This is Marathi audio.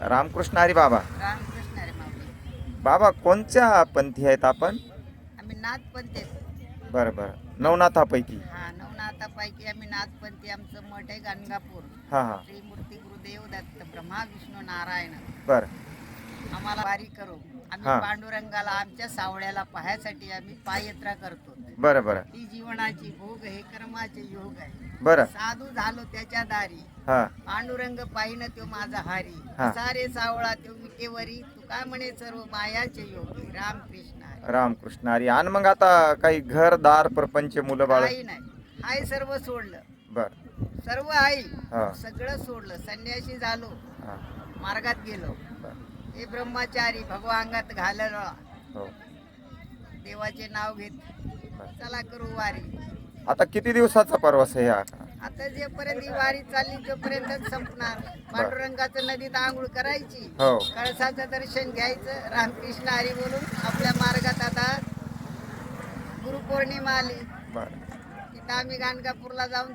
रामकृष्ण हरी बाबा. रामकृष्ण माऊली बाबा. कोणत्या पंथी आहेत आपण? आम्ही नाथपंथी बरं बरं. नवनाथापैकी. हा नवनाथापैकी आम्ही नाथपंथी आमचं मठ आहे गाणगापूर हां हां. श्री मूर्ती गुरुदेव दत्त ब्रह्मा विष्णू नारायण. बरं. आम्हाला वारी करू. आम्ही हा. पांडुरंगाला आमच्या सावळ्याला पाहायसाठी आम्ही पाययात्रा करतो. बरं बरं. ही जीवनाची भोग हे कर्माचे योग आहे. बरं. साधू झालो त्याच्या दारी. हां. पांडुरंग पाहिन तो माझा हारी. हा. सारे सावळा तो विटेवरी. तू काय म्हणे सर्व मायाचे योगी? रामकृष्ण हरी. रामकृष्ण हरी. आणि मग आता काही घरदार परपंच मुलं बाळ? काही नाही. हाय सर्व सोडलं. बरं. सर्व आई हा. सगळं सोडलं. संन्याशी झालो. हां. मार्गात गेलो. हे ब्रह्मचारी भगवांगात घालला हो. देवाचे नाव घेत. चला करू वारी. आता किती दिवसाचा प्रवास आहे हा? आता जेपर्यंत ही वारी चालली तोपर्यंत संपणार. पांडुरंगाचं नदीत आंघोळ करायची. हो. कळसाचं दर्शन घ्यायचं. रामकृष्ण हरी बोलून आपल्या मार्गात आता गुरुपौर्णिमा आली. बरं. तिथं आम्ही गाणगापूरला जाऊन